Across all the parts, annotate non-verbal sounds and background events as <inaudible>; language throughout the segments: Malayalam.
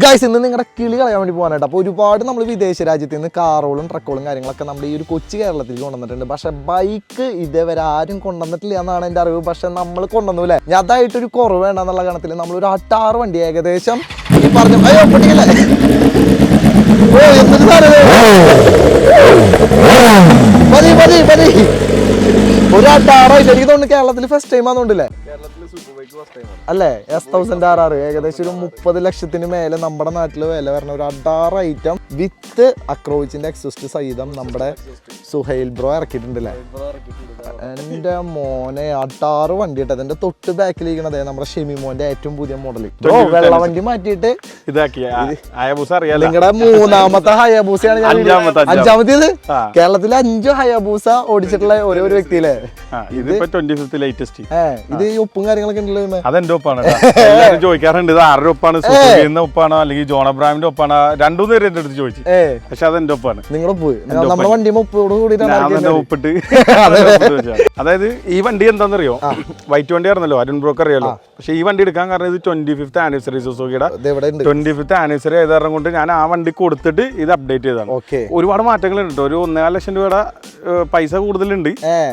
ഗൈസ് ഇന്ന് നിങ്ങളുടെ കിളി കളയാൻ വേണ്ടി പോകാനായിട്ട് അപ്പോൾ ഒരുപാട് നമ്മൾ വിദേശ രാജ്യത്ത് നിന്ന് കാറുകളും ട്രക്കുകളും കാര്യങ്ങളൊക്കെ നമ്മുടെ ഈ ഒരു കൊച്ചു കേരളത്തിൽ കൊണ്ടുവന്നിട്ടുണ്ട്. പക്ഷെ ബൈക്ക് ഇതേവരെ ആരും കൊണ്ടുവന്നിട്ടില്ല എന്നാണ് എന്റെ അറിവ്. പക്ഷെ നമ്മൾ കൊണ്ടുവന്നു അല്ലേ? ഞാൻ അതായിട്ടൊരു കുറവ് വേണ്ടെന്നുള്ള ഗണത്തിൽ നമ്മൾ ഒരു അട്ടാറ് വണ്ടി ഏകദേശം ഈ പറഞ്ഞു അയ്യോ പൊട്ടിക്കല്ലേ? ഓ ഒരു അട്ടാറായിട്ട് എനിക്ക് തോന്നുന്നു കേരളത്തിൽ ഫസ്റ്റ് ടൈം ആണെന്നുണ്ടല്ലേ അല്ലേ? എസ് തൗസൻഡ് ആർ ആർ ഏകദേശം ഒരു മുപ്പത് ലക്ഷത്തിന് മേലെ നമ്മുടെ നാട്ടിൽ വില വരുന്ന ഒരു അഡാറ് ഐറ്റം വിത്ത് അക്രോവിച്ചിന്റെ എക്സിസ്റ്റ് സഹിതം നമ്മുടെ സുഹൈൽ ബ്രോ ഇറക്കിയിട്ടുണ്ടല്ലേ? എന്റെ മോനെ അട്ടാറ് വണ്ടി ഇട്ടത്. എന്റെ തൊട്ട് ബാക്കിലിരിക്കണത് നമ്മുടെ ഷെമി മോന്റെ ഏറ്റവും പുതിയ മോഡൽ വെള്ള വണ്ടി മാറ്റിയിട്ട് നിങ്ങളുടെ മൂന്നാമത്തെ ഹയബൂസയാണ് ഞാൻ അഞ്ചാമത്തെ, അഞ്ചാമത്തേത്? കേരളത്തിലെ അഞ്ച് ഹയബൂസ ഓടിച്ചിട്ടുള്ള ഒരേ ഒരു വ്യക്തിയിലെ ലേറ്റസ്റ്റ് ഇത് ഈ ഉപ്പും കാര്യങ്ങളൊക്കെ ഉണ്ടല്ലോ ഇതിന്മേ. അതെന്റെ ഒപ്പാണ് കേട്ടോ. എല്ലാവരും ചോദിക്കാറുണ്ട് ഇത് ആരുടെ ഒപ്പാണ് സുഖീന്ന ഒപ്പാണോ അല്ലെങ്കിൽ ജോൺ അബ്രാമിന്റെ ഒപ്പാണ് രണ്ടു പേര് എന്റെ അടുത്ത് ചോദിച്ചു. പക്ഷെ അതെന്റെ ഒപ്പാണ് ഉപ്പ് നമ്മുടെ വണ്ടി ഒപ്പിട്ട് <laughs> അതായത് ഈ വണ്ടി എന്താണെന്നറിയോ? വൈറ്റ് വണ്ടി ആയിരുന്നല്ലോ അരുൺ ബ്രോക്കർ അറിയാലോ? പക്ഷെ ഈ വണ്ടി എടുക്കാൻ കാരണം ഇത് ട്വന്റി ഫിഫ്ത്ത് ആനിവേഴ്സറി സുസുക്കിയുടെ ട്വന്റി ഫിഫ്ത്ത് ആനിവേഴ്സറി ആയത് കാരണം കൊണ്ട് ഞാൻ ആ വണ്ടി കൊടുത്തിട്ട് ഇത് അപ്ഡേറ്റ് ചെയ്തതാണ്. ഒരുപാട് മാറ്റങ്ങൾ ഉണ്ട് ഒരു ഒന്നേകാൽ ലക്ഷം രൂപയുടെ പൈസ കൂടുതലുണ്ട്.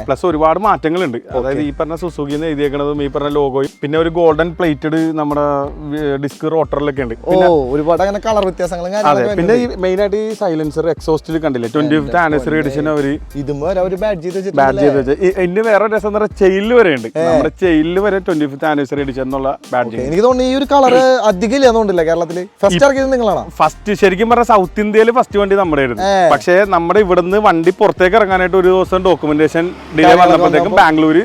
പ്ലസ് ഒരുപാട് മാറ്റങ്ങളുണ്ട്. അതായത് ഈ പറഞ്ഞ സുസുഖിന്ന് എഴുതിയേക്കണതും ഈ പറഞ്ഞ ലോഗോയും പിന്നെ ഒരു ഗോൾഡൻ പ്ലേറ്റഡ് നമ്മുടെ ഡിസ്ക് റോട്ടറിലൊക്കെ ഉണ്ട്. ഓ ഒരുപാട് അങ്ങനെ കളർ വ്യത്യാസങ്ങളും അതെ പിന്നെ ഈ മെയിൻ ആയിട്ട് ഈ സൈലൻസർ എക്സോസ്റ്റിൽ കണ്ടില്ലേ? ട്വന്റി ഫിഫ്ത്ത് ആനിവേഴ്സറി എഡിഷൻ അവർ ബാഡ് ചെയ്ത് ബാഡ് വെച്ചാൽ എന്റെ വേറെ രസം എന്ന് പറഞ്ഞാൽ ചെയിലിൽ വരെ ഉണ്ട്. നമ്മുടെ ചെയിലിൽ വരെ ട്വന്റി ഫിഫ്ത്ത് ആനിവേഴ്സറി എഡിഷൻ എന്നുള്ള ബാഡ്ജിങ് എനിക്ക് തോന്നുന്നു ഈ ഒരു കളർ അധികം ഇല്ല തോന്നുന്നില്ല കേരളത്തിൽ ഫസ്റ്റ് ഇറക്കിയത് നിങ്ങളാണ്? ഫസ്റ്റ് ശരിക്കും പറഞ്ഞാൽ സൗത്ത് ഇന്ത്യയിൽ ഫസ്റ്റ് വണ്ടി നമ്മുടെ ആയിരുന്നു. പക്ഷേ നമ്മുടെ ഇവിടുന്ന് വണ്ടി പുറത്തേക്ക് ഇറങ്ങാനായിട്ട് ഒരു ദിവസം ഡോക്യുമെന്റേഷൻ ഡിലേ വന്നപ്പോഴത്തേക്കും ബാംഗ്ലൂര്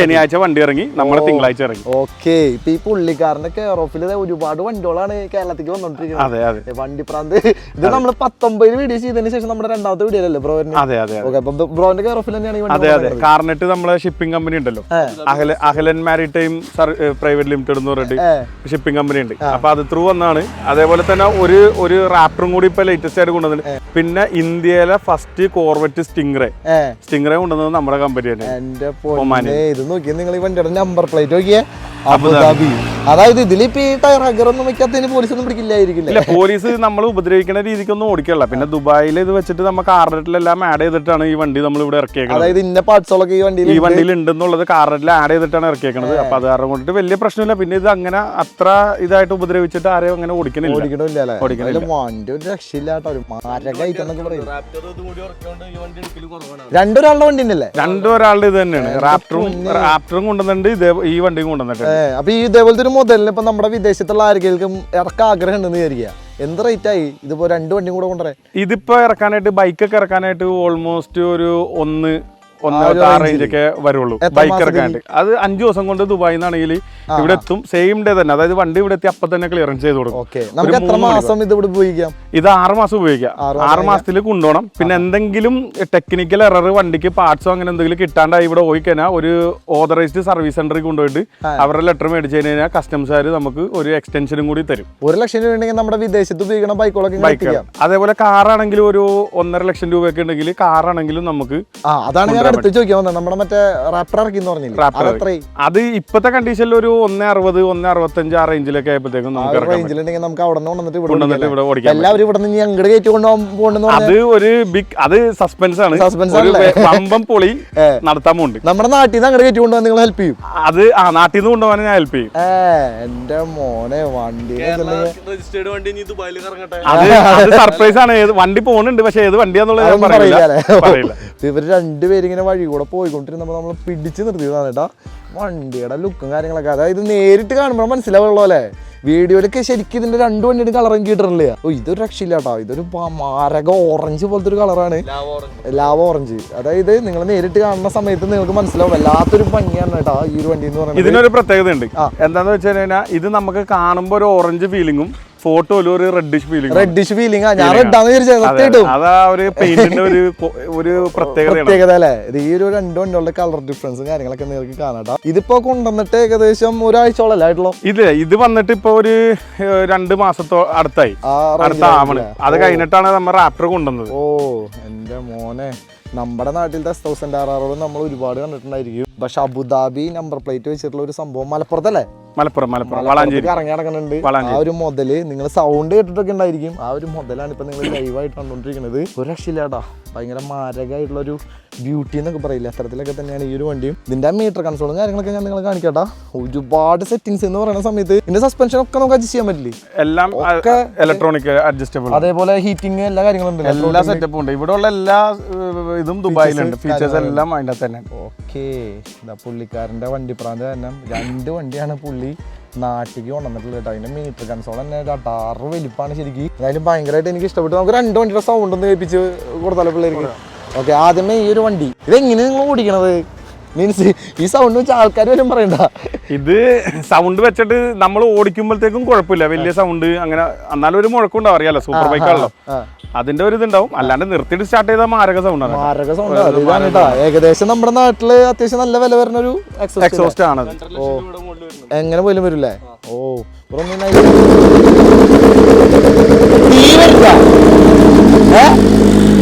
ശനിയാഴ്ച വണ്ടി ഇറങ്ങി. നമ്മുടെ തിങ്കളാഴ്ച ഇറങ്ങി. ഓക്കെ ഇപ്പൊ ഈ പുള്ളിക്കാരന്റെ കെയർ ഓഫിൽ ഒരുപാട് വണ്ടികളാണ് കേരളത്തിലേക്ക് വന്നോണ്ടിരിക്കുന്നത്. വണ്ടി പ്രാന്ത് ഇത് നമ്മൾ പത്തൊമ്പത് വീഡിയോ ചെയ്തതിന് ശേഷം നമ്മുടെ രണ്ടാമത്തെ വീഡിയോ അല്ലേ ബ്രോന്റെ അതെ അതെ ബ്രോന്റെ കെയർ ഓഫിൽ തന്നെയാണ് അതെ അതെ. കാർനെറ്റ് നമ്മളെ ഷിപ്പിംഗ് കമ്പനി ഉണ്ടല്ലോ. അഹലൻ അഹല അഹലൻ മാരിടൈം പ്രൈവറ്റ് ലിമിറ്റഡ് എന്ന് പറഞ്ഞിട്ട് ഷിപ്പിംഗ് കമ്പനി ഉണ്ട്. അപ്പൊ അത് ത്രൂ വന്നാണ്. അതേപോലെ തന്നെ ഒരു ഒരു റാപ്റ്ററും കൂടി ഇപ്പൊ ലേറ്റസ്റ്റ് ആയിട്ട് കൊണ്ടുവന്നിട്ടുണ്ട് പിന്നെ ഇന്ത്യയിലെ ഫസ്റ്റ് കോർവെറ്റ് സ്റ്റിംഗ്റെ സ്റ്റിംഗ്റെ കൊണ്ടുവന്നത് നമ്മുടെ കമ്പനി തന്നെ. എന്റെ ഇത് നോക്കിയാൽ നിങ്ങൾ ഈ വണ്ടിയുടെ നമ്പർ പ്ലേറ്റ് നോക്കിയേ. അബുദാബി. അതായത് ഇതിലിപ്പോ ഈ ടയർ ഹഗർ ഒന്നും വെക്കാത്തതിന് പോലീസ് ഒന്നും പിടിക്കില്ലായിരിക്കില്ല? ഇല്ല പോലീസ് നമ്മൾ ഉപദ്രവിക്കുന്ന രീതിക്കൊന്നും ഓടിക്കല്ല. പിന്നെ ദുബായിൽ ഇത് വെച്ചിട്ട് നമുക്ക് കാർഡറ്റിലെല്ലാം ആഡ് ചെയ്തിട്ടാണ് ഈ വണ്ടി നമ്മൾ ഇവിടെ ഇറക്കിയേക്കുന്നത് അതായത് ഇന്ന പാർട്സുകളൊക്കെ ഈ വണ്ടിയിൽ ഈ വണ്ടിയിൽ ഉണ്ടെന്നുള്ളത് കാർഡറ്റിൽ ആഡ് ചെയ്തിട്ടാണ് ഇറക്കിയേക്കുന്നത് അപ്പൊ അത് കാരണം കൊണ്ടിട്ട് വലിയ പ്രശ്നമില്ല. പിന്നെ ഇത് അങ്ങനെ അത്ര ഇതായിട്ട് ഉപദ്രവിച്ചിട്ട് ആരെയും അങ്ങനെ ഓടിക്കണില്ല. ഓടിക്കണില്ല ഓടിക്കണില്ല. വണ്ടി ഒരു രക്ഷയില്ലാട്ടോ. പറയും. രണ്ടൊരാളുടെ വണ്ടി ഉണ്ടല്ലേ രണ്ടൊരാളുടെ ഇത് തന്നെയാണ്. റാപ്റ്ററും റാപ്റ്ററും കൊണ്ടുവന്നിട്ടുണ്ട്. ഇതേ ഈ വണ്ടിയും കൊണ്ടുവന്നിട്ടുണ്ട് അപ്പൊ ഈ ഇതേപോലത്തെ ഒരു മുതലിന് ഇപ്പൊ നമ്മുടെ വിദേശത്തുള്ള ആർക്കെങ്കിലും ഇറക്കാൻ ആഗ്രഹം ഉണ്ടെന്ന് വിചാരിക്കുക. എന്ത് റേറ്റ് ആയി? ഇതിപ്പോ രണ്ട് വണ്ടിയും കൂടെ കൊണ്ടുവരാൻ. ഇതിപ്പോ ഇറക്കാനായിട്ട് ബൈക്കൊക്കെ ഇറക്കാനായിട്ട് ഓൾമോസ്റ്റ് ഒരു ഒന്ന് ആ ഒരു ഒന്നര range റേഞ്ച് ഒക്കെ വരുള്ളൂ. എത്ര ബൈക്ക് അത് അഞ്ചു ദിവസം കൊണ്ട് ദുബായിൽ നിന്നാണെങ്കിൽ ഇവിടെ എത്തും. സെയിം ഡേ തന്നെ. അതായത് വണ്ടി ഇവിടെ എത്തി അപ്പൊ തന്നെ ക്ലിയറൻസ് ചെയ്ത് കൊടുക്കും. ഇത് ഉപയോഗിക്കാം? ഇത് ആറ് മാസം ഉപയോഗിക്കാം. ആറ് ആറ് മാസത്തിൽ കൊണ്ടുപോകണം. പിന്നെ എന്തെങ്കിലും ടെക്നിക്കൽ എറർ വണ്ടിക്ക് പാർട്സോ അങ്ങനെ എന്തെങ്കിലും കിട്ടാണ്ടായി ഇവിടെ പോയി കഴിഞ്ഞാൽ ഒരു ഓതറൈസ്ഡ് സർവീസ് സെന്ററിൽ കൊണ്ടുപോയിട്ട് അവരുടെ ലെറ്റർ മേടിച്ചു കഴിഞ്ഞാൽ കസ്റ്റംസുകാർ നമുക്ക് ഒരു എക്സ്റ്റൻഷനും കൂടി തരും. ഒരു ലക്ഷം രൂപ ഉണ്ടെങ്കിൽ നമ്മുടെ വിദേശത്ത് ഉപയോഗിക്കുന്ന ബൈക്കുകളൊക്കെ ബൈക്ക് അതേപോലെ കാറാണെങ്കിലും ഒരു ഒന്നര ലക്ഷം രൂപയൊക്കെ ഉണ്ടെങ്കിൽ കാറാണെങ്കിലും നമുക്ക് അതാണ് ഞാൻ അടുത്ത് ചോദിക്കാൻ വന്നത്. നമ്മുടെ മറ്റേ റാപ്പർ ഇറക്കി. എന്ന് പറഞ്ഞില്ലേ അത് ഇപ്പത്തെ കണ്ടീഷനിൽ ഒരു ഒന്ന് അറുപത് ഒന്ന് അറുപത്തഞ്ച് ആ റേഞ്ചിലൊക്കെ ആയപ്പോഴത്തേക്കും നമുക്ക് റേഞ്ചിലുണ്ടെങ്കിൽ നമുക്ക് അവിടെ നിന്ന് കൊണ്ടുവന്നിട്ട് ഇവിടെ ഓടിക്കാം. എല്ലാവരും ഇവിടെ നിന്ന് അങ്ങോട്ട് കയറ്റി കൊണ്ടുപോകാൻ പോകണമെന്ന് അത് ഒരു ബിഗ് അത് സസ്പെൻസ് ആണ്. സസ്പെൻസ്? വമ്പം പൊളി. നടത്താൻ പോണ്ട്. നമ്മുടെ നാട്ടിൽ നിന്ന് അങ്ങോട്ട് കയറ്റി കൊണ്ടുപോകാൻ നിങ്ങൾ ഹെൽപ്പ് ചെയ്യും? അത് ആ നാട്ടിൽ നിന്ന് കൊണ്ടുപോകാൻ ഞാൻ ഹെൽപ്പ് ചെയ്യും. എന്റെ മോനെ വണ്ടി രജിസ്റ്റേർഡ് വണ്ടി ഇനി ദുബായിൽ കറങ്ങട്ടെ? അത് <laughs> സർപ്രൈസ് ആണ്. ഏത് വണ്ടി പോകുന്നുണ്ട് പക്ഷെ ഏത് വണ്ടിയാന്നുള്ളത് ഞാൻ പറയില്ല. പറയില്ല. പറയില്ല. ഇവർ രണ്ടുപേരും ഇങ്ങനെ വഴി കൂടെ പോയിക്കൊണ്ടിരുന്നപ്പോൾ നമ്മൾ പിടിച്ച് നിർത്തിയതാണ് കേട്ടോ. വണ്ടിയുടെ ലുക്കും കാര്യങ്ങളൊക്കെ. അതായത് നേരിട്ട് കാണുമ്പോൾ മനസ്സിലാവുള്ളൂ അല്ലേ? വീഡിയോയിലൊക്കെ ശരിക്കും ഇതിന്റെ രണ്ട് വണ്ടിയുടെ കളറും കിട്ടണില്ല? ഓ ഇതൊരു രക്ഷയില്ല കേട്ടോ. ഇതൊരു മാരക ഓറഞ്ച് പോലത്തെ ഒരു കളറാണ് ലാവ ഓറഞ്ച് അതായത് നിങ്ങൾ നേരിട്ട് കാണുന്ന സമയത്ത് നിങ്ങൾക്ക് മനസ്സിലാവും. വല്ലാത്തൊരു ഭംഗിയാണ് കേട്ടോ ഈ ഒരു വണ്ടി എന്ന് പറയുന്നത്. ഇതിനൊരു പ്രത്യേകത ഉണ്ട് എന്താണെന്ന് വെച്ച് കഴിഞ്ഞാൽ ഇത് നമുക്ക് കാണുമ്പോൾ ഒരു ഓറഞ്ച് ഫീലിംഗും ഫോട്ടോയിൽ ഒരു റെഡിഷ് ഫീലിംഗ് റെഡിഷ് ഫീലിംഗ് ഞാൻ റെഡാന്ന് വിചാരിച്ചത് അതാ ഒരു പെയിന്റിന്റെ ഒരു ഒരു <laughs> പ്രത്യേകതയാണ്. പ്രത്യേകത അല്ലേ? ഇത് ഈ ഒരു രണ്ട് വണ്ടികളുടെ കളർ ഡിഫറൻസും കാര്യങ്ങളൊക്കെ നേരിട്ട് കാണാട്ടോ. ഇതിപ്പോ കൊണ്ടുവന്നിട്ട് ഏകദേശം ഒരാഴ്ചയോളം ആയിട്ടുള്ളൂ? ഇത് ഇത് വന്നിട്ട് ഇപ്പൊ ഒരു രണ്ട് മാസത്തോ അടുത്തായി. അടുത്ത ആവണ്. അത് കഴിഞ്ഞിട്ടാണ് നമ്മൾ റാപ്റ്റർ കൊണ്ടുവന്നത്. ഓ എന്റെ മോനെ. നമ്മുടെ നാട്ടിലത്തെ തൗസൻഡ് ആർ ആറോളം നമ്മൾ ഒരുപാട് കണ്ടിട്ടുണ്ടായിരിക്കും. പക്ഷെ അബുദാബി നമ്പർ പ്ലേറ്റ് വെച്ചിട്ടുള്ള ഒരു സംഭവം മലപ്പുറത്തല്ലേ? മലപ്പുറം മലപ്പുറം. വളാഞ്ചേരി. ഇറങ്ങി നടക്കുന്നുണ്ട് ആ ഒരു മുതൽ നിങ്ങൾ സൗണ്ട് കേട്ടിട്ടൊക്കെ ഉണ്ടായിരിക്കും. ആ ഒരു മുതലാണ് ഇപ്പൊ നിങ്ങൾ ലൈവായിട്ട് കണ്ടോണ്ടിരിക്കുന്നത് ഒരു രക്ഷയില്ലാടാ ഭയങ്കര മാരകമായിട്ടുള്ള ഒരു ബ്യൂട്ടി എന്നൊക്കെ പറയില്ല? അത്തരത്തിലൊക്കെ തന്നെയാണ് ഈ ഒരു വണ്ടിയും. ഇതിന്റെ മീറ്റർ കൺസോളും കാര്യങ്ങളൊക്കെ ഞാൻ നിങ്ങൾ കാണിക്കട്ടാ. ഒരുപാട് സെറ്റിംഗ്സ് എന്ന് പറയുന്ന സമയത്ത് ഇതിന്റെ സസ്പെൻഷൻ ഒക്കെ നമുക്ക് അഡ്ജസ്റ്റ് ചെയ്യാൻ പറ്റില്ല? എല്ലാം ഇലക്ട്രോണിക് അഡ്ജസ്റ്റബിൾ അതേപോലെ ഹീറ്റിംഗ് എല്ലാ കാര്യങ്ങളും ഉണ്ട് എല്ലാ സെറ്റപ്പും ഉണ്ട്. ഇവിടെ ഉള്ള എല്ലാ ഇതും ദുബായിലുണ്ട്. ഫീച്ചേഴ്സ് എല്ലാം അതിന്റെ തന്നെ ഓക്കെ ഇതാ പുള്ളിക്കാരന്റെ വണ്ടിപ്രാന്ത് തന്നെ രണ്ട് വണ്ടിയാണ് പുള്ളി നാട്ടിലേക്ക് കൊണ്ടുവന്നിട്ടുള്ളത് കേട്ടോ. അതിന്റെ മീറ്റർ കൺസോൾ തന്നെ ടാറ് വലിപ്പാണ് ശരിക്കും. എന്തായാലും ഭയങ്കരമായിട്ട് എനിക്ക് ഇഷ്ടപ്പെട്ടു. നമുക്ക് രണ്ട് വണ്ടിയുടെ സൗണ്ട് ഒന്ന് കേൾപ്പിച്ച് കൊടുത്താലോ പിള്ളേർക്ക്? ഓക്കെ ആദ്യമേ ഈ ഒരു വണ്ടി. ഇതെങ്ങനെ നിങ്ങൾ ഓടിക്കണത്? മീൻസ് ഈ സൗണ്ട് വെച്ച ആൾക്കാർ വരും പറയണ്ട. ഇത് സൗണ്ട് വെച്ചിട്ട് നമ്മൾ ഓടിക്കുമ്പോഴത്തേക്കും കുഴപ്പമില്ല. വലിയ സൗണ്ട് അങ്ങനെ എന്നാലും ഒരു മുഴക്കുണ്ടാവും അറിയാലോ? സൂപ്പർ ബൈക്ക് ആണല്ലോ. അതിന്റെ ഒരു ഇതുണ്ടാവും. അല്ലാണ്ട് നിർത്തിയിട്ട് സ്റ്റാർട്ട് ചെയ്താൽ മാരക സൗണ്ടാണ് മാരക സൗണ്ട് ഇതാണ് കേട്ടോ ഏകദേശം നമ്മുടെ നാട്ടിൽ അത്യാവശ്യം നല്ല വില വരുന്ന ഒരു എക്സോസ്റ്റ് ആണ്. എങ്ങനെ പോലും വരില്ലേ? ഓ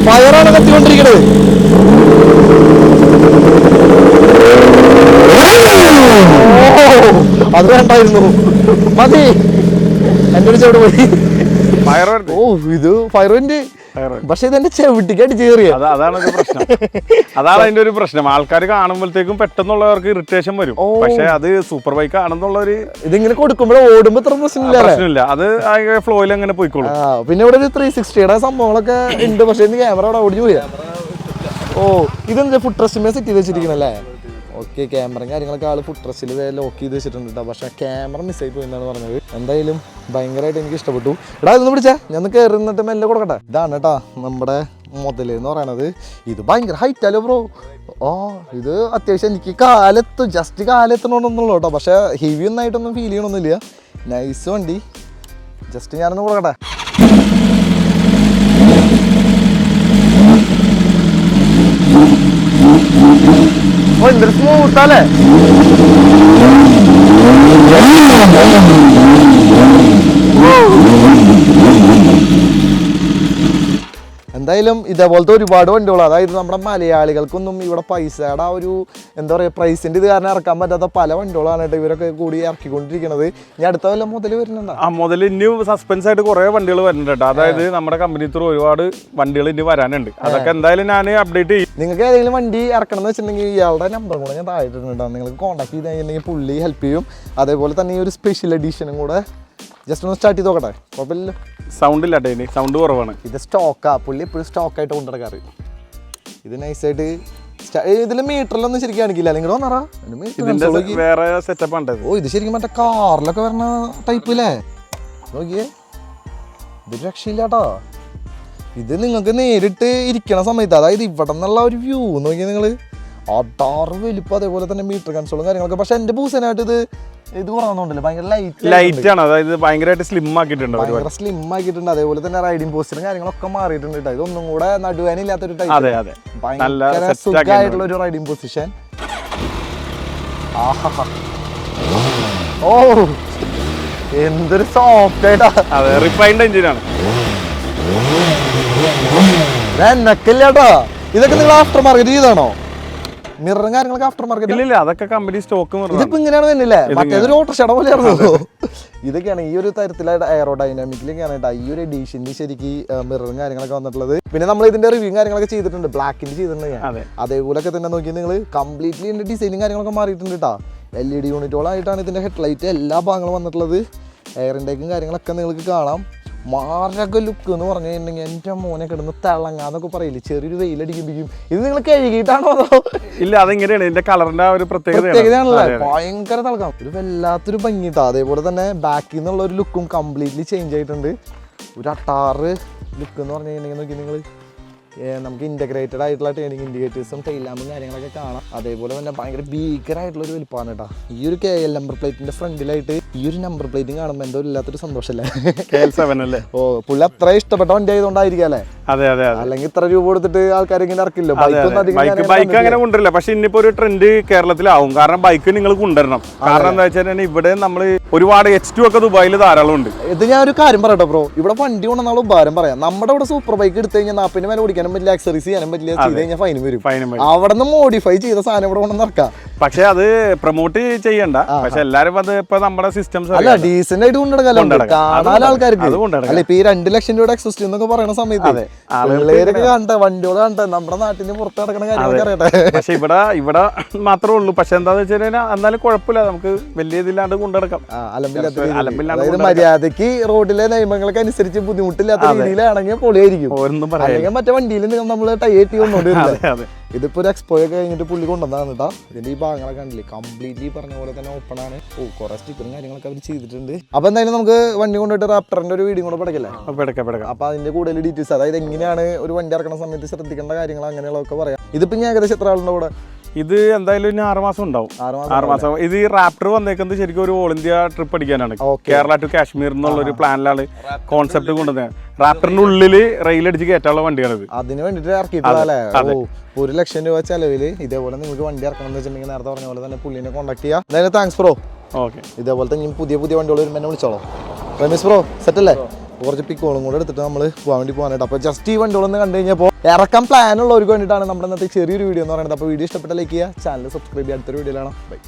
ഫയറാണ് കത്തിക്കൊണ്ടിരിക്കണത് ഓ, അത് വേണ്ടായിരുന്നു. മതി. എന്റെ ഒരു ചെവിടെ പോയി. ഓ ഇത് ഫയറിന്റെ പക്ഷെ ഇതെന്റെ ചെവിട്ടിക്ക് ചേറിയ അതാണ് ഒരു പ്രശ്നം. അതാണ് അതിന്റെ ഒരു പ്രശ്നം. ആൾക്കാർ കാണുമ്പോഴത്തേക്കും പെട്ടെന്നുള്ളവർക്ക് ഇറിറ്റേഷൻ വരും. പക്ഷെ അത് സൂപ്പർ ബൈക്ക് ആണെന്നുള്ള ഒരു ഇതിങ്ങനെ കൊടുക്കുമ്പോൾ ഓടുമ്പോ ഇത്ര പ്രശ്നമില്ല പ്രശ്നമില്ല. അത് ഫ്ലോയിൽ അങ്ങനെ പോയിക്കോളും. പിന്നെ ഇവിടെ ഒരു ത്രീ സിക്സ്റ്റിയുടെ സംഭവങ്ങളൊക്കെ ഉണ്ട്. പക്ഷെ ക്യാമറ അവിടെ ഓടിച്ചു പോയാ. ഓ ഇതെന്താ ഫുഡ് ട്രസ്റ്റിമേ സെറ്റ് ചെയ്ത് വെച്ചിരിക്കണല്ലേ? ഓക്കെ ക്യാമറയും കാര്യങ്ങളൊക്കെ ആൾ ഫുഡ് ട്രസ്റ്റിൽ ലോക്ക് ചെയ്ത് വെച്ചിട്ടുണ്ട് കേട്ടോ പക്ഷേ ക്യാമറ മിസ്സായി പോയി എന്നാണ് പറഞ്ഞത്. എന്തായാലും ഭയങ്കരമായിട്ട് എനിക്ക് ഇഷ്ടപ്പെട്ടു. എടാ ഇതൊന്ന് പിടിച്ചാ. ഞാൻ കയറി നിന്നിട്ട് മെല്ലെ കൊടുക്കട്ടെ. ഇതാണ് കേട്ടോ നമ്മുടെ മുതൽ എന്ന് പറയണത്. ഇത് ഭയങ്കര ഹൈറ്റ് അല്ലോ ബ്രോ ഓ ഇത് അത്യാവശ്യം എനിക്ക് കാലത്ത് ജസ്റ്റ് കാലെത്തണമെന്നുള്ളൂ കേട്ടോ പക്ഷെ ഹെവി ഒന്നായിട്ടൊന്നും ഫീൽ ചെയ്യണമൊന്നുമില്ല നൈസ് വണ്ടി. ജസ്റ്റ് ഞാനൊന്ന് കൊടുക്കട്ടെ. ഓ എന്തൊരു സ്മൂത്ത് അല്ലേ എന്തായാലും ഇതേപോലത്തെ ഒരുപാട് വണ്ടികൾ അതായത് നമ്മുടെ മലയാളികൾക്കൊന്നും ഇവിടെ പൈസയുടെ ആ ഒരു എന്താ പറയുക പ്രൈസിന്റെ ഇത് കാരണം ഇറക്കാൻ പറ്റാത്ത പല വണ്ടികളാണ് കേട്ടോ ഇവരൊക്കെ കൂടി ഇറക്കിക്കൊണ്ടിരിക്കുന്നത് ഇനി അടുത്ത വല്ല മുതൽ വരുന്നുണ്ട് ആ മുതൽ ഇനി സസ്പെൻസ് ആയിട്ട് കുറേ വണ്ടികൾ വരുന്നുണ്ട് കേട്ടോ. അതായത് നമ്മുടെ കമ്പനി ത്രൂ ഒരുപാട് വണ്ടികൾ ഇനി വരാനുണ്ട്. അതൊക്കെ എന്തായാലും ഞാൻ അപ്ഡേറ്റ് ചെയ്യും. നിങ്ങൾക്ക് ഏതെങ്കിലും വണ്ടി ഇറക്കണം എന്ന് വെച്ചിട്ടുണ്ടെങ്കിൽ ഇയാളുടെ നമ്പർ കൂടെ ഞാൻ താഴെയിട്ടുണ്ട് നിങ്ങൾക്ക് കോൺടാക്ട് ചെയ്ത് കഴിഞ്ഞിട്ടുണ്ടെങ്കിൽ പുള്ളി ഹെൽപ്പ് ചെയ്യും. അതേപോലെ തന്നെ ഈ ഒരു സ്പെഷ്യൽ എഡീഷനും കൂടെ ജസ്റ്റ് ഒന്ന് സ്റ്റാർട്ട് ചെയ്ത് നോക്കട്ടെ. കുഴപ്പമില്ല സൗണ്ട് ഇല്ല ഇനി. സൗണ്ട് കുറവാണ്. ഇത് സ്റ്റോക്കാ പുള്ളി ഇപ്പോഴും സ്റ്റോക്ക് ആയിട്ട് കൊണ്ടുനടക്കാറ് ഇത് നൈസായിട്ട് ഇതിൽ മീറ്ററിലൊന്നും ശരിക്കും കാണിക്കില്ല. അല്ലെങ്കിൽ വേറെ സെറ്റപ്പ്. ഓ ഇത് ശരിക്കും മറ്റേ കാറിലൊക്കെ വരുന്ന ടൈപ്പ് അല്ലേ നോക്കിയേ. ഇത് രക്ഷയില്ലാട്ടോ. ഇത് നിങ്ങൾക്ക് നേരിട്ട് ഇരിക്കണ സമയത്ത് അതായത് ഇവിടെ നിന്നുള്ള ഒരു വ്യൂ നോക്കിയാൽ നിങ്ങൾ അടാറ് വലിപ്പം അതേപോലെ തന്നെ മീറ്റർ കൺസോളും കാര്യങ്ങളൊക്കെ. പക്ഷെ എന്റെ പൂസനായിട്ട് ഇത് ഇത് കുറവൊന്നുണ്ടല്ലോ ഭയങ്കര ലൈറ്റ് ലൈറ്റ് ആണ്. അതായത് ഭയങ്കരമായിട്ട് സ്ലിം ആക്കിയിട്ടുണ്ട് ഭയങ്കര സ്ലിം ആക്കിയിട്ടുണ്ട്. അതേപോലെ തന്നെ റൈഡിംഗ് പോസ്റ്ററും കാര്യങ്ങളൊക്കെ മാറിയിട്ടുണ്ട് കേട്ടോ. ഇതൊന്നും കൂടെ നടുവേനില്ലാത്തൊരു ടൈപ്പ് അതെ അതെ. നല്ല ഭയങ്കര സുഖമായിട്ടുള്ള ഒരു റൈഡിംഗ് പൊസിഷൻ ഓ എന്തൊരു സോഫ്റ്റ് ആയിട്ടാ. അതെ റിഫൈൻഡ് എഞ്ചിനാണ് ഇതൊക്കെ നിങ്ങൾ ആഫ്റ്റർ മാർക്കറ്റ് ചെയ്താണോ? മിററും കാര്യങ്ങളൊക്കെ ആഫ്റ്റർ മാർക്കറ്റ് ഇല്ല അതൊക്കെ കമ്പനി സ്റ്റോക്ക് ഇതിപ്പോ ഇങ്ങനെയാണ് തന്നെയല്ലേ മറ്റേതൊരു ഓട്ടോഷട പോലെയായിരുന്നു ഇതൊക്കെയാണ് ഈ ഒരു തരത്തിലായിട്ട് എയറോ ഡൈനാമിക്കിലൊക്കെയാണ് കേട്ടോ ഈ ഒരു എഡീഷന്റെ ശരിക്ക് മിററും കാര്യങ്ങളൊക്കെ വന്നിട്ടുള്ളത്. പിന്നെ നമ്മൾ ഇതിന്റെ റിവ്യൂ കാര്യങ്ങളൊക്കെ ചെയ്തിട്ടുണ്ട്. ബ്ലാക്കിന്റെ ചെയ്തിട്ടുണ്ട് ഞാൻ. അതേപോലൊക്കെ തന്നെ നോക്കി നിങ്ങൾ കംപ്ലീറ്റ്ലി ഇതിന്റെ ഡിസൈനും കാര്യങ്ങളൊക്കെ മാറിയിട്ടുണ്ട് കേട്ടോ എൽ ഇ ഡി യൂണിറ്റുകളായിട്ടാണ് ഇതിന്റെ ഹെഡ്ലൈറ്റ് എല്ലാ ഭാഗങ്ങളും വന്നിട്ടുള്ളത്. എയർ ഇൻടേക്കും കാര്യങ്ങളൊക്കെ നിങ്ങൾക്ക് കാണാം. മാരക ലുക്ക് എന്ന് പറഞ്ഞു കഴിഞ്ഞിട്ടുണ്ടെങ്കിൽ എന്റെ മോനെ കിടന്ന് തിളങ്ങാന്നൊക്കെ പറയില്ലേ? ചെറിയൊരു വെയിലടിക്കുമ്പോഴും ഇത് നിങ്ങൾ കഴുകിയിട്ടാണോ അതോ? ഇല്ല അതെങ്ങനെയാണ്? ഇതിന്റെ കളറിന്റെ ഒരു പ്രത്യേകതയാണ്? പ്രത്യേകതയാണല്ലേ. ഭയങ്കര തിളക്കം. ഒരു വല്ലാത്തൊരു ഭംഗിട്ടാ അതേപോലെ തന്നെ ബാക്കിൽ നിന്നുള്ള ഒരു ലുക്കും കംപ്ലീറ്റ്ലി ചേഞ്ച് ആയിട്ടുണ്ട്. ഒരു അട്ടാറ് ലുക്ക് എന്ന് പറഞ്ഞു കഴിഞ്ഞിട്ടുണ്ടെങ്കിൽ നോക്കി നിങ്ങൾ നമുക്ക് ഇന്റഗ്രേറ്റഡ് ആയിട്ടുള്ള ട്രെയിനിങ് ഇൻഡിക്കേറ്റേഴ്സും ടൈൽ ലാമ്പും കാര്യങ്ങളൊക്കെ കാണാം. അതേപോലെ തന്നെ ഭയങ്കര ഭീകരമായിട്ടുള്ള ഒരു വലിപ്പമാണ് കേട്ടോ ഈ ഒരു കെ എൽ നമ്പർ പ്ലേറ്റിന്റെ ഫ്രണ്ടിലായിട്ട് ഈ ഒരു നമ്പർ പ്ലേറ്റും കാണുമ്പോൾ എന്തോ ഇല്ലാത്തൊരു സന്തോഷമല്ലേ കെ എൽ സെവൻ അല്ലേ? ഓ പുള്ളി അത്ര ഇഷ്ടപ്പെട്ട വണ്ടി ആയതുകൊണ്ടായിരിക്കും അല്ലേ? അതെ അതെ അല്ലെങ്കിൽ ഇത്ര രൂപ കൊടുത്തിട്ട് ആൾക്കാർ ഇങ്ങനെ ഇറക്കില്ല? ബൈക്ക് ബൈക്ക് അങ്ങനെ കൊണ്ടുവരില്ല. പക്ഷെ ഇനിയിപ്പോ ഒരു ട്രെൻഡ് കേരളത്തിലാവും. കാരണം ബൈക്ക് നിങ്ങൾ കൊണ്ടുവരണം. കാരണം എന്താ വെച്ചാൽ ഇവിടെ നമ്മൾ ഒരുപാട് എച്ച് ടു ഒക്കെ ദുബായിൽ ധാരാളം ഉണ്ട് ഇത് ഞാൻ ഒരു കാര്യം പറയട്ടെ ബ്രോ. ഇവിടെ വണ്ടി കൊണ്ടുവന്നാൽ ഉപകാരം പറയാം. നമ്മുടെ ഇവിടെ സൂപ്പർ ബൈക്ക് എടുത്തു കഴിഞ്ഞാൽ നാപ്പിന് മേലെ ഓടിക്കാനും പറ്റില്ല എക്സറൈസ് ചെയ്യാനും പറ്റില്ല ചെയ്ത് കഴിഞ്ഞാൽ ഫൈൻ വരും. അവിടെ നിന്ന് മോഡിഫൈ ചെയ്ത സാധനം ഇവിടെ കൊണ്ടുവന്ന് ഇറക്കാം പക്ഷെ അത് പ്രൊമോട്ട് ചെയ്യണ്ട. പക്ഷെ എല്ലാരും അത് ഇപ്പൊ നമ്മുടെ സിസ്റ്റംസ് അല്ല ഡീസെന്റ് ആയിട്ട് കൊണ്ടുനടക്കാം. ആൾക്കാർക്ക്. അല്ല ഇപ്പൊ ഈ രണ്ട് ലക്ഷം രൂപയുടെ എക്സിസ്റ്റ് എന്നൊക്കെ പറയുന്ന സമയത്ത് പിള്ളേരൊക്കെ കണ്ട? വണ്ടികൾ കണ്ട? നമ്മുടെ നാട്ടിന് പുറത്ത് നടക്കുന്ന കാര്യങ്ങളൊക്കെ അറിയട്ടെ? പക്ഷെ ഇവിടെ ഇവിടെ മാത്രമേ ഉള്ളൂ. പക്ഷെ എന്താന്ന് വെച്ച് കഴിഞ്ഞാൽ എന്നാലും കുഴപ്പമില്ല. നമുക്ക് വലിയ ഇതില്ലാണ്ട് കൊണ്ടുനടക്കാം. അതായത് മര്യാദയ്ക്ക് റോഡിലെ നിയമങ്ങൾക്ക് അനുസരിച്ച് ബുദ്ധിമുട്ടില്ലാത്ത രീതിയിലാണെങ്കിൽ പൊളിയായിരിക്കും. അല്ലെങ്കിൽ മറ്റേ വണ്ടിയിൽ നമ്മൾ ടൈ കെട്ടി കൊണ്ടുവരില്ല ഇതിപ്പോ ഒരു എക്സ്പോ കഴിഞ്ഞിട്ട് പുള്ളി കൊണ്ടുവന്നതാണ് കേട്ടോ ഇതിന്റെ ഈ ഭാഗങ്ങളൊക്കെ കണ്ടില്ലേ? കംപ്ലീറ്റ്ലി പറഞ്ഞ പോലെ തന്നെ ഓപ്പൺ ആണ്. ഓ കുറെ സ്റ്റിക്കറും കാര്യങ്ങളൊക്കെ അവർ ചെയ്തിട്ടുണ്ട്. അപ്പൊ എന്തായാലും നമുക്ക് വണ്ടി കൊണ്ടുപോയിട്ട് റാപ്റ്ററിന്റെ ഒരു വീഡിയോ കൂടെ പടക്കല്ലേ? അപ്പൊ പെടക്കാം പെടക്കാം. അപ്പൊ അതിന്റെ കൂടുതൽ ഡീറ്റെയിൽസ് അതായത് എങ്ങനെയാണ് ഒരു വണ്ടി ഇറക്കുന്ന സമയത്ത് ശ്രദ്ധിക്കേണ്ട കാര്യങ്ങൾ അങ്ങനെയുള്ളതൊക്കെ പറയാം. ഇതിപ്പോ ഞാൻ ഏകദേശം എത്ര ആളുണ്ട് ഇത് എന്തായാലും ഇനി ആറുമാസം ഉണ്ടാവും. ആറുമാസം ഇത് ഈ റാപ്റ്റർ വന്നേക്കുന്നത് ശരിക്കും ഒരു ഓൾ ഇന്ത്യ ട്രിപ്പ് അടിക്കാനാണ്. കേരള ടു കാശ്മീർ എന്നുള്ള ഒരു പ്ലാനിലാണ് കോൺസെപ്റ്റ് കൊണ്ടുവന്നത്. റാപ്റ്ററിന്റെ ഉള്ളിൽ റെയിൽ അടിച്ച് കയറ്റാനുള്ള വണ്ടിയാണിത് അതിന് വേണ്ടിട്ട് ഒരു ലക്ഷം രൂപ ചെലവിൽ ഇതേപോലെ നിങ്ങൾക്ക് വണ്ടി ഇറക്കണം എന്ന് വെച്ചിട്ടുണ്ടെങ്കിൽ നേരത്തെ പറഞ്ഞ പോലെ തന്നെ പുള്ളിനെ കോൺടാക്ട് ചെയ്യാം. എന്തായാലും താങ്ക്സ് ബ്രോ ഓക്കെ ഇതേപോലെ തന്നെ പുതിയ പുതിയ വണ്ടികൾ വരുമ്പോൾ എന്നെ വിളിച്ചോളോ. റമീസ് ബ്രോ സെറ്റ് അല്ലേ? കുറച്ച് പിക്കോളും കൂടെ എടുത്തിട്ട് നമ്മൾ പോകാൻ വേണ്ടി പോകാനായിട്ട് അപ്പോൾ ജസ്റ്റ് ഈ വണ്ടികളൊന്ന് കണ്ടു കഴിഞ്ഞപ്പോൾ ഇറക്കാൻ ഉള്ളവർക്ക് വേണ്ടിയിട്ടാണ് നമ്മുടെ ഇന്നത്തെ ചെറിയൊരു വീഡിയോ എന്ന് പറയുന്നത്. അപ്പോൾ വീഡിയോ ഇഷ്ടപ്പെട്ട ലൈക്ക് ചെയ്യുക ചാനൽ സബ്സ്ക്രൈബ് ചെയ്യുക. അടുത്തൊരു വീഡിയോയിലാണ് ബൈ